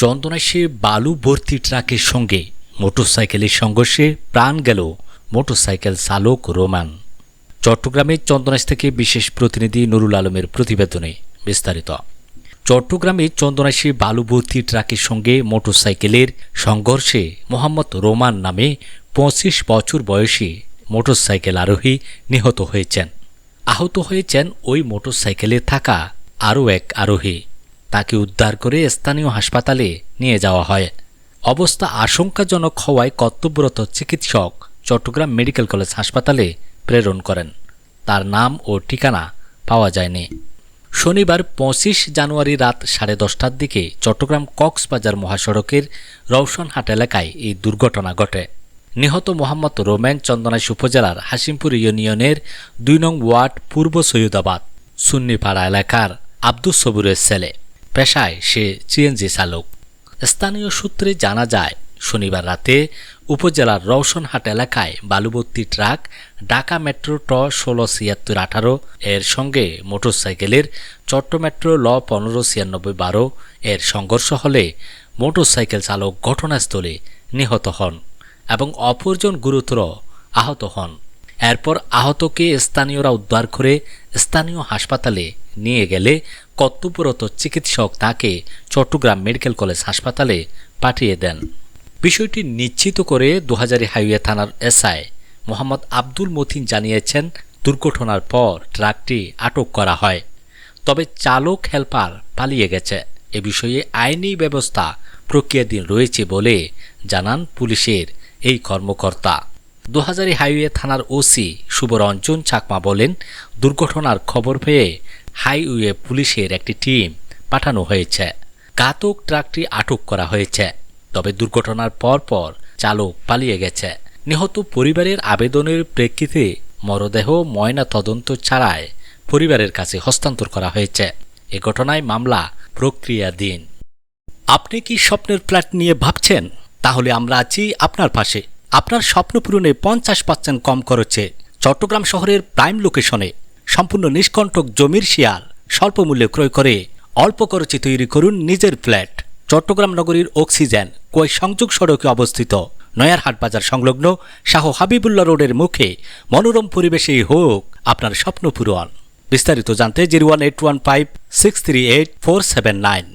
চন্দনাশে বালু ভর্তি ট্রাকের সঙ্গে মোটরসাইকেলের সংঘর্ষে প্রাণ গেল মোটরসাইকেল চালক রোমান। চট্টগ্রামের চন্দনাশ থেকে বিশেষ প্রতিনিধি নুরুল আলমের প্রতিবেদনে বিস্তারিত। চট্টগ্রামে চন্দনাশী বালু ভর্তি ট্রাকের সঙ্গে মোটরসাইকেলের সংঘর্ষে মোহাম্মদ রোমান নামে পঁচিশ বছর বয়সী মোটরসাইকেল আরোহী নিহত হয়েছেন। আহত হয়েছেন ওই মোটরসাইকেলে থাকা আরও এক আরোহী। তাকে উদ্ধার করে স্থানীয় হাসপাতালে নিয়ে যাওয়া হয়। অবস্থা আশঙ্কাজনক হওয়ায় কর্তব্যরত চিকিৎসক চট্টগ্রাম মেডিকেল কলেজ হাসপাতালে প্রেরণ করেন। তার নাম ও ঠিকানা পাওয়া যায়নি। শনিবার পঁচিশ জানুয়ারি রাত সাড়ে দশটার দিকে চট্টগ্রাম কক্সবাজার মহাসড়কের রওশনহাট এলাকায় এই দুর্ঘটনা ঘটে। নিহত মোহাম্মদ রোমেন চন্দনাইশ উপজেলার হাসিমপুর ইউনিয়নের দুই নং ওয়ার্ড পূর্ব সৈয়দাবাদ, সুন্নিপাড়া এলাকার আব্দুস সবুরের ছেলে। পেশায় সে সিএনজি চালক। স্থানীয় সূত্রে জানা যায়, শনিবার রাতে উপজেলার রওশনহাট এলাকায় বালুবর্তী ট্রাক ঢাকা মেট্রো ট ষোলো ছিয়াত্তর আঠারো এর সঙ্গে মোটরসাইকেলের চট্ট মেট্রো ল পনেরো ছিয়ানব্বই বারো এর সংঘর্ষ হলে মোটরসাইকেল চালক ঘটনাস্থলে নিহত হন এবং অপরজন গুরুতর আহত হন। এরপর আহতকে স্থানীয়রা উদ্ধার করে স্থানীয় হাসপাতালে নিয়ে গেলে কর্তব্যরত চিকিৎসক তাকে চট্টগ্রাম মেডিকেল কলেজ হাসপাতালে পাঠিয়ে দেন। বিষয়টি নিশ্চিত করে দুহাজারি হাইওয়ে থানার এসআই মোহাম্মদ আব্দুল মতিন জানিয়েছেন, দুর্ঘটনার পর ট্রাকটি আটক করা হয়। তবে চালক হেলপার পালিয়ে গেছে। এ বিষয়ে আইনি ব্যবস্থা প্রক্রিয়াধীন রয়েছে বলে জানান পুলিশের এই কর্মকর্তা। দোহাজারি হাইওয়ে থানার ওসি শুভরঞ্জন চাকমা বলেন, দুর্ঘটনার খবর পেয়ে হাইওয়ে পুলিশের একটি টিম পাঠানো হয়েছে। ঘাতক ট্রাকটি আটক করা হয়েছে। তবে দুর্ঘটনার পর পর চালক পালিয়ে গেছে। নিহত পরিবারের আবেদনের প্রেক্ষিতে মরদেহ ময়না তদন্ত ছাড়ায় পরিবারের কাছে হস্তান্তর করা হয়েছে। এ ঘটনায় মামলা প্রক্রিয়াধীন। আপনি কি স্বপ্নের ফ্ল্যাট নিয়ে ভাবছেন? তাহলে আমরা আছি আপনার পাশে। আপনার স্বপ্ন পূরণে পঞ্চাশ পার্সেন্ট কম খরচে চট্টগ্রাম শহরের প্রাইম লোকেশনে। সম্পূর্ণ নিষ্কণ্টক জমির শিয়াল স্বল্প মূল্যে ক্রয় করে, অল্প খরচে তৈরি করুন নিজের ফ্ল্যাট। চট্টগ্রাম নগরীর অক্সিজেন কয় সংযোগ সড়কে অবস্থিত। নয়ারহাট বাজার সংলগ্ন শাহ হাবিবুল্লাহ রোডের মুখে মনোরম পরিবেশেই হোক আপনার স্বপ্ন পূরণ। বিস্তারিত জানতে zero one eight one five six three eight four seven nine.